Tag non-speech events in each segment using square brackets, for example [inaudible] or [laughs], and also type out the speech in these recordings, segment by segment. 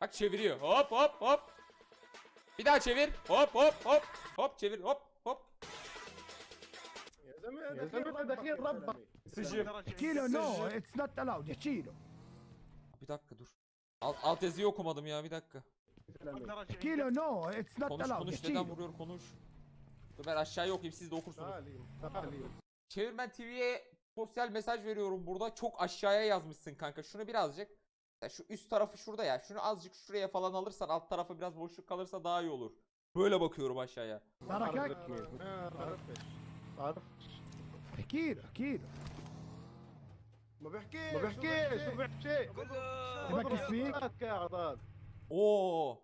Bak çeviriyor. Hop hop hop. Bir daha çevir. Hop hop hop. Hop çevir hop hop. Sıcı. Kilo no it's not allowed. Kilo. Bir dakika dur. Alt, alt yazıyı okumadım ya bir dakika. Kilo no it's not konuş, allowed. Konuş konuş neden vuruyor konuş. Dur ben aşağıya okuyayım siz de okursunuz. Çevirmen TV'ye sosyal mesaj veriyorum burada. Çok aşağıya yazmışsın kanka. Şunu birazcık Ya şu üst tarafı şurada ya. Şunu azıcık şuraya falan alırsan alt tarafı biraz boşluk kalırsa daha iyi olur. Böyle bakıyorum aşağıya. تركك ما بعرفش بعرف احكي له احكي له ما بيحكيش ما بيحكيش ما بيحكي بكس فيك قاعد هذا Oo.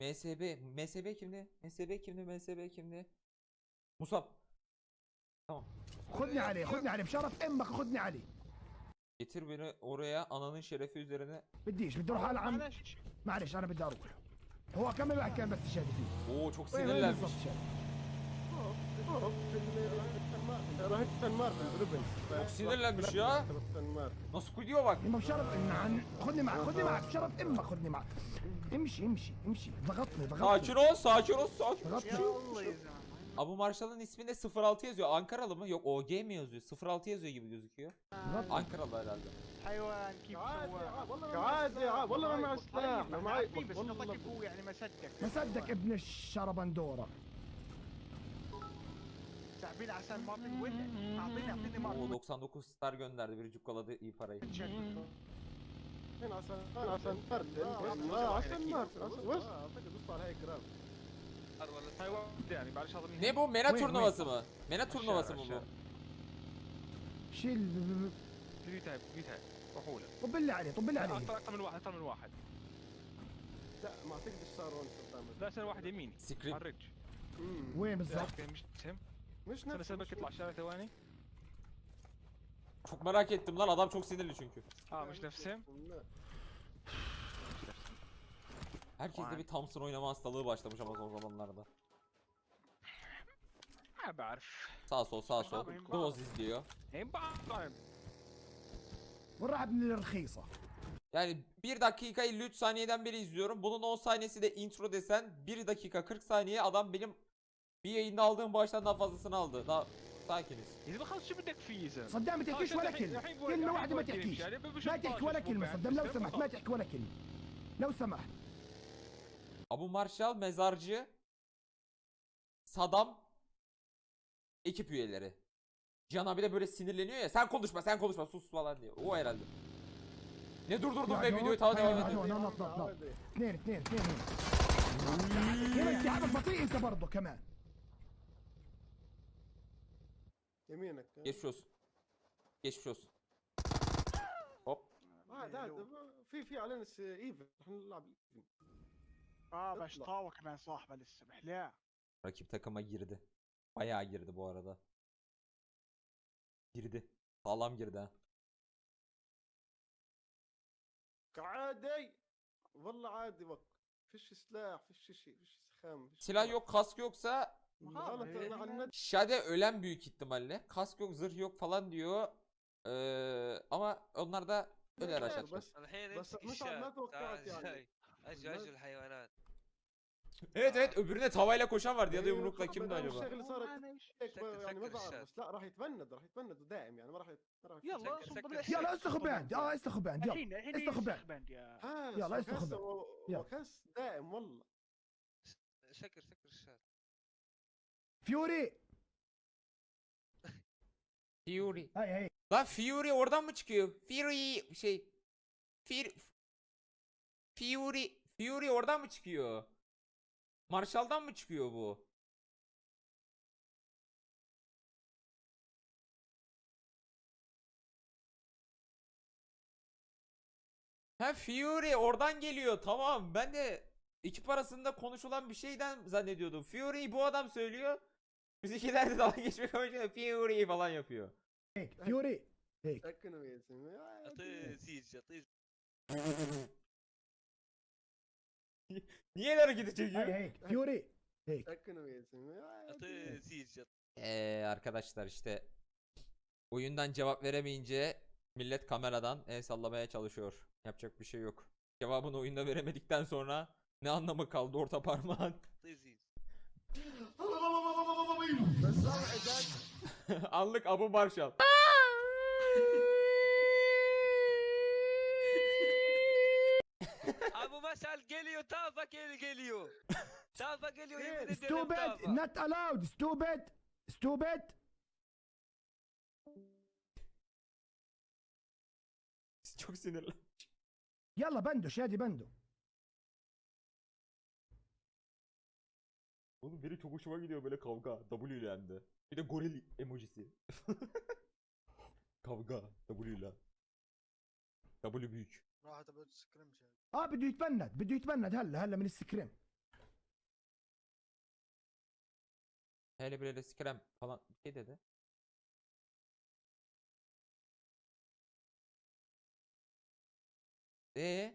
MSB. MSB kimdi? MSB kimdi? MSB kimdi? Musab. خذني عليه خذني عليه بشرف امك خذني عليه Getir beni oraya ananın şerefi üzerine. بديش بدي اروح على عم معلش انا بدي اروح هو كم واحد كان بس شادي فيه Oo çok وين وين sinirlenmiş. بالضبط شادي راح تنمار في الربن Çok sinirlenmiş ya. تنمار Nasıl gidiyor bak. يما بشرف إن عن- خذني معك خذني معك بشرف امك خذني معك امشي امشي امشي ضغطني Sakin ضغطني ol, sakin ol, sakin ol. ضغطني Abu Marshall'ın isminde 06 yazıyor. Ankaralı mı? Yok OG mi yazıyor? 06 yazıyor gibi gözüküyor. ضغطني Ankaralı herhalde. حيوان كيف عادي سوى والله عادي عادي والله ما معي سلاح ما معي طيب بس انه والله طيب هو يعني ما صدق ما صدق ابن الشربندوره تعبين عشان مارتن وين اعطيني اعطيني O مارتن 99 star gönderdi biri cukkaladı iyi parayı. هنا عشان عشان مارتن لا عشان مارتن وش اعتقد وصل على هيك Ne bu? Mena Wait, turnuvası mı? Mena turnuvası mı bu? aşağı. شيل بيتها بيتها روحوا له طب بالله عليه طب بالله عليه اكثر من واحد اكثر من واحد لا ما اعتقد ايش صار هون قدام لا سنه واحد يميني Scream. على الرج وين بالضبط مش سم مش استنى نفس سيبك يطلع شارع ثواني Çok merak ettim lan adam çok sinirli çünkü. اه مش نفس سم Herkeste bir Thompson oynama hastalığı başlamış ama son zamanlarda. ما بعرف Sağ sol sağ sol. Doz izliyor. هم بعرف وين راح ابن الرخيصه Yani 1 dakika 53 saniyeden beri izliyorum. Bunun 10 saniyesi de intro desen 1 dakika 40 saniye adam benim bir yayında aldığım baştan daha fazlasını aldı. Daha sakiniz. اذا ما خلص شو بدك فيه يا زلمه صدام ما تحكيش ولا كلمه كلمه واحده ما تحكيش ما تحكي ولا كلمه صدام لو سمحت ما تحكي ولا كلمه لو سمحت Abu Marshall mezarcı Saddam ekip üyeleri. Can abi de böyle sinirleniyor ya sen konuşma sen konuşma sus falan diye. O herhalde. Ne durdurdun be يا videoyu جون، tamam devam هيا edin. جون، نط نط نط اثنين اثنين اثنين هنا استيعابك بطيء انت برضه كمان يمينك Geçmiş olsun. Geçmiş olsun. Hop. عاد عاد في في علينا س- ايفن رح نلعب ايفن اه اطلع. باش طاوة كمان صاحبه لسه بحلاه Rakip takıma girdi. Bayağı girdi bu arada. Girdi. Sağlam girdi ha. عادي والله عادي وقت فيش سلاح فيش شيء فيش سخام فيش Silah yok, kask yoksa غلط انا على النت Şade ölen büyük ihtimalle. Kask yok, zırh yok falan diyor. Ee, ama onlar da öler غير aşağı. بس الحين بس امسك مش عاد ما الشاب توقعت تعال يعني جاي ازعج الحيوانات Evet evet öbürüne tavayla koşan vardı ya da يعني yumrukla خرب kimdi دام acaba? الشغله صارت هيك سكر- ما- يعني ما سكر بعرف الشات. بس لا راح يتبند راح يتبند دائم يعني ما راح يت- ما راح يلا سكر- اصبر سكر بالأساس. يلا استخبى عندي اه استخبى عندي يلا الحين الحين استخبى. يستخبى عندي يا هاس يلا، وكاس استخبى. و- يلا. وكاس دائم والله سكر سكر الشات فيوري Fury. هاي هاي Lan Fury oradan mı çıkıyor? Fury şey Fury Fury Fury oradan mı çıkıyor? Marshall'dan mı çıkıyor bu? Ha Fury oradan geliyor. Tamam ben de iki parasında konuşulan bir şeyden zannediyordum. Fury bu adam söylüyor. Müzikiler de dalga geçmek amacıyla Fury falan yapıyor. Hey, Fury. Hey. Takını mı yesin? Atı siege, atı [laughs] [laughs] Niye el hareketi çekiyor? Hey, hey, Fury. Hey. Atı siege arkadaşlar işte oyundan cevap veremeyince millet kameradan el sallamaya çalışıyor. Yapacak bir şey yok. Cevabını oyunda veremedikten sonra ne anlamı kaldı orta parmağın? [laughs] Anlık Abu Marshall. جيليو تافا كيل جيليو [laughs] تافا جيليو يمين الدنيا ستوبد تافا نوت الاود ستوبد ستوبد Çok sinirli. يلا بندو شادي بندو Oğlum biri çok hoşuma gidiyor böyle kavga. W ile hem de. Bir de goril emojisi. [laughs] kavga. W ile. W büyük. راح تبغى تسكرم شيء اه بده يتبند بده يتبند هلا هلا من السكريم Hele böyle skrem falan bir şey dedi. Ee,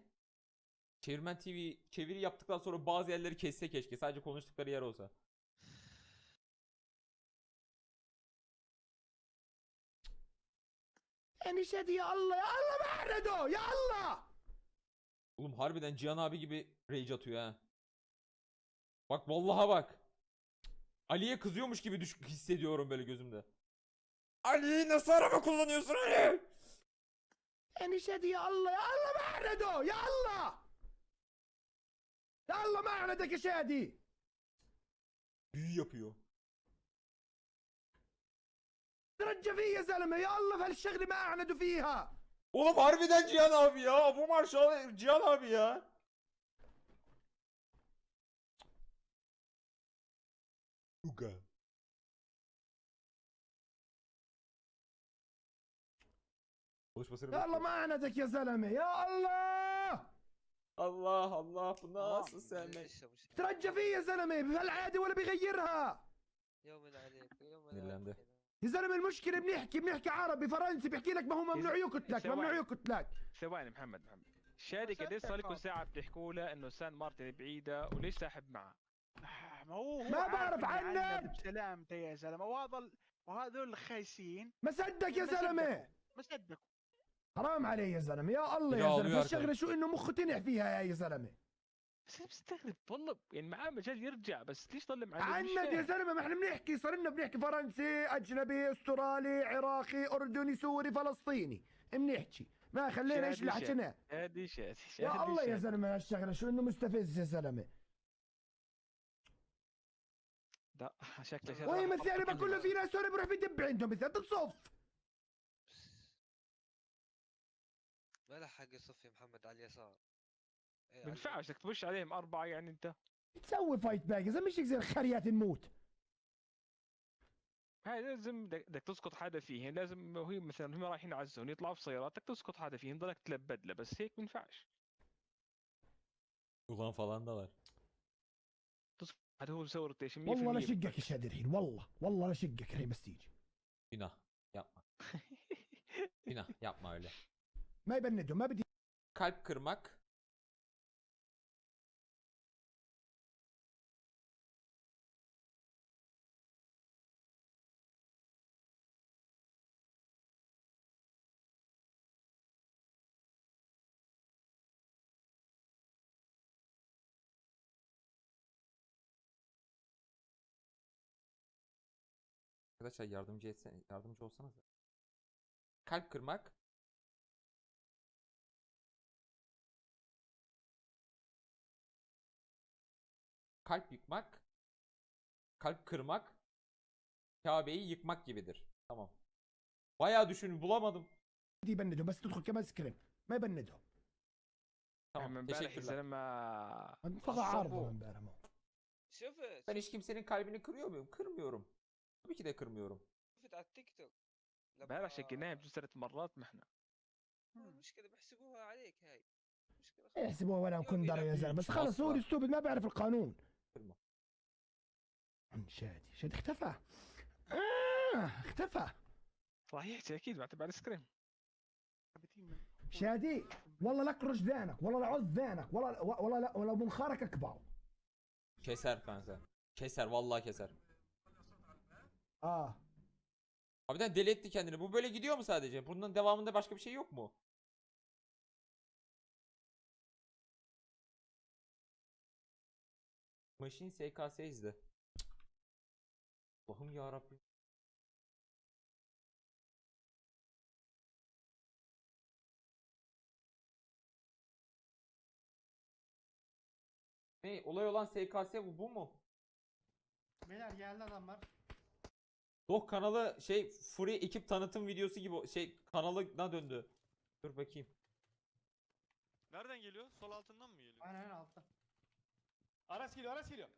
Çevirmen TV çeviri yaptıktan sonra bazı yerleri kesse keşke. Sadece konuştukları yer olsa. يعني شادي يا الله يا الله ما عندو يا الله Oğlum harbiden Cihan abi gibi rage atıyor ha. Bak vallaha bak. Ali'ye kızıyormuş gibi düş hissediyorum böyle gözümde. Ali nasıl araba kullanıyorsun Ali? يعني شادي يا الله يا الله ما عندو يا الله يا الله ما عندك يا شادي Büyü yapıyor. ترجى فيه يا زلمه يا الله في هالشغله ما اعندوا فيها Oğlum harbiden Cihan abi ya. Bu Marshall Cihan abi ya. Uga. Konuşmasını يا الله bekliyorum. ما عندك يا زلمه يا الله Allah Allah bu nasıl مش- sevmek? مش- مش- ترجى فيه يا زلمه بهالعاده ولا بيغيرها يوم عليك يوم اللي عليك يا زلمه المشكلة بنحكي بنحكي عربي فرنسي بحكي لك ما هو ممنوع يقتلك. ممنوع يقتلك. ثواني محمد محمد. شادي قديش صار لكم ساعة بتحكوا له إنه سان مارتن بعيدة وليش ساحب معه؟ ما هو ما بعرف عنك. عندنا بسلامته يا زلمة. وهذا ال- وهذول الخايسين ما صدق يا زلمة. ما صدقوا حرام عليه يا زلمة. يا الله يا يا الله زلمه يا هالشغله شو إنه مخه تنح فيها يا زلمة؟ بس أنا مستغرب والله يعني معاه مجال يرجع بس ليش ضل معاه عند يا زلمة ما إحنا بنحكي صار لنا بنحكي فرنسي أجنبي أسترالي عراقي أردني سوري فلسطيني بنحكي. ما خلينا إيش اللي حكيناه شادي شادي شادي يا الله يا. زلمة هالشغله شو إنه مستفز يا زلمة؟ لا شكله شادي وهي مثل يعني بقول له في ناس هون بروح بدب عندهم مثل تصف ما له حق يصفي محمد على اليسار. على بينفعش بدك تبش عليهم أربعة يعني أنت تسوي فايت باك زلمه مش زي الخريات نموت هاي لازم بدك بدك تسقط حدا فيهم لازم وهي مثلا هم رايحين على الزون يطلعوا في سيارات بدك تسقط حدا فيهم ضلك تلبد له بس هيك بينفعش Ulan falan da var. تسقط حدا هو مسوي روتيشن 100% والله لا شقك. يا شادي الحين والله والله لا شقك الحين بس تيجي. Yapma. Günah. Yapma öyle. ما [laughs] يبندهم ما بدي Kalp kırmak. Arkadaşlar yardımcı etse, yardımcı olsanız. Kalp kırmak. Kalp yıkmak. Kalp kırmak. Kabe'yi yıkmak gibidir. Tamam. Bayağı düşün bulamadım. يبندهم بس تدخل كمان سكريم ما يبندهم Tamam. من امبارح يا Teşekkürler. زلمه انطلع عارضه عصبوا. امبارح معه. شفت Ben hiç kimsenin kalbini kırıyor muyum? Kırmıyorum. Tabii ki de kırmıyorum. شفت على التيك توك بهذا شكلناها بجوز ثلاث مرات ما إحنا المشكلة بحسبوها عليك هاي مشكله يحسبوها ولا نكون دار يا زلمه بس خلص هو ستوبد ما بعرف القانون عن شادي شادي اختفى آه اختفى صحيح أكيد بعتب على السكرين شادي والله لك كرش ذانك والله لا عض ذانك والله والله لا منخارك اكبر كسر فانسان كسر والله كسر Ah. Aa. Abiden deli etti kendini. Bu böyle gidiyor mu sadece? Bunun devamında başka bir şey yok mu? Machine SKS izle. Allah'ım ya Rabbim. Ne olay olan SKS bu, bu mu? Beyler geldi adamlar. Doh kanalı şey Free ekip tanıtım videosu gibi şey kanalına döndü. Dur bakayım. Nereden geliyor? Sol altından mı geliyor? Aynen aynen altta. Araç geliyor araç geliyor.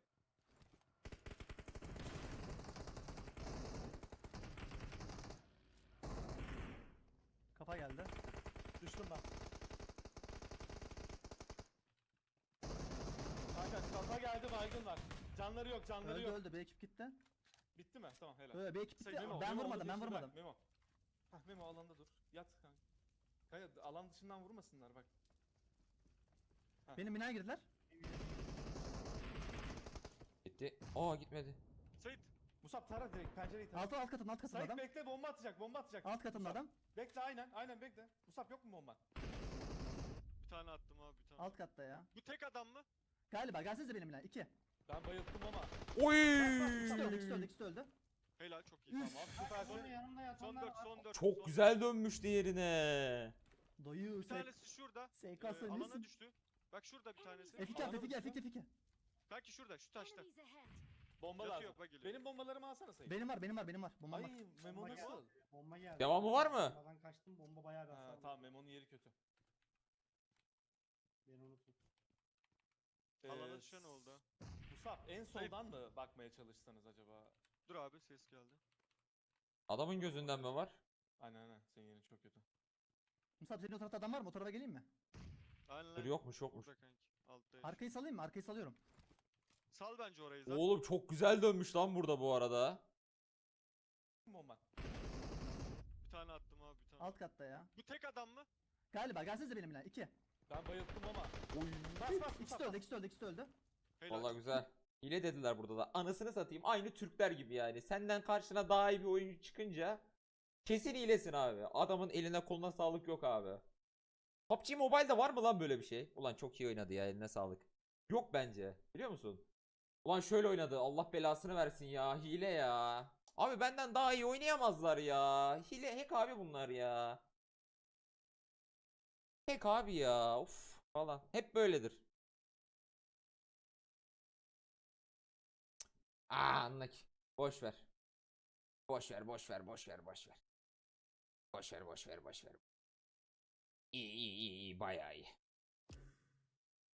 Kafa geldi. Düştüm ben. Kanka kafa geldi baygınlar. Canları yok canları Öldü yok. öldü bir ekip mi? Tamam helal. Öyle bir ekip. Memo, ben Memo, vurmadım ben geçti, vurmadım. Memo. Hah Memo alanda dur. Yat kanka. Kanka alan dışından vurmasınlar bak. Benim binaya girdiler. Gitti. Aa gitmedi. Sait Musab tara direkt pencereyi tara. Alt alt katın alt katın Sait adam. bekle bomba atacak bomba atacak. Alt katında Musab, adam. Bekle aynen aynen bekle. Musab yok mu bomba? bir tane attım abi bir tane. Alt katta ya. Bu tek adam mı? Galiba gelsenize benim binaya. İki. Ben bayılttım ama. Oy! İkisi de öldü ikisi de öldü ikisi de öldü. Helal çok iyi. Tamam süpersin. yanımda Son yatanlar 4 var. son 4. Çok güzel dönmüş diğerine. Dayı Bir SK tanesi şurada. SK Ee, sen alana nesin? düştü. Bak şurada bir tanesi. F2 at F2 at F2 F2. Belki şurada şu taşta. Bomba Yatıyor, lazım. bak geliyor. Benim bombalarımı alsana Sait. Benim var benim var benim var. Bombam Ay var. Memo Bomba nasıl? geldi. Bomba geldi. Devamı var mı? Bombadan kaçtım bomba bayağı bir Ha, hasar. tamam Memo'nun yeri kötü. Beni unutun. Alana Ee, düşen oldu. Musab en soldan mı bakmaya çalışsanız acaba? Dur abi ses geldi. Adamın gözünden mi var? Aynen aynen senin yerin çok kötü. Musab senin o tarafta adam var mı? O tarafa geleyim mi? Aynen. Dur lan. yokmuş yokmuş. Burada kanki. Altta. Arkayı salayım mı? Arkayı salıyorum. Sal bence orayı zaten. Oğlum çok güzel dönmüş lan burada bu arada. Bomba. Bir tane attım abi bir tane. Alt katta ya. Bu tek adam mı? Galiba gelsenize benim binaya. İki. Ben bayılttım ama. Oy. Bas bas İkisi de öldü ikisi de öldü ikisi de öldü. Helal. Vallahi güzel. Hile dediler burada da. Anasını satayım. Aynı Türkler gibi yani. Senden karşına daha iyi bir oyuncu çıkınca kesin hilesin abi. Adamın eline koluna sağlık yok abi. PUBG Mobile'de var mı lan böyle bir şey? Ulan çok iyi oynadı ya eline sağlık. Yok bence. Biliyor musun? Ulan şöyle oynadı. Allah belasını versin ya. Hile ya. Abi benden daha iyi oynayamazlar ya. Hile hack abi bunlar ya. Hack abi ya. Uf falan. Hep böyledir. Aa anlık. Boş ver. Boş ver, boş ver, boş ver, boş ver. Boş ver, boş ver, boş ver. İyi, iyi, iyi, iyi, bayağı iyi.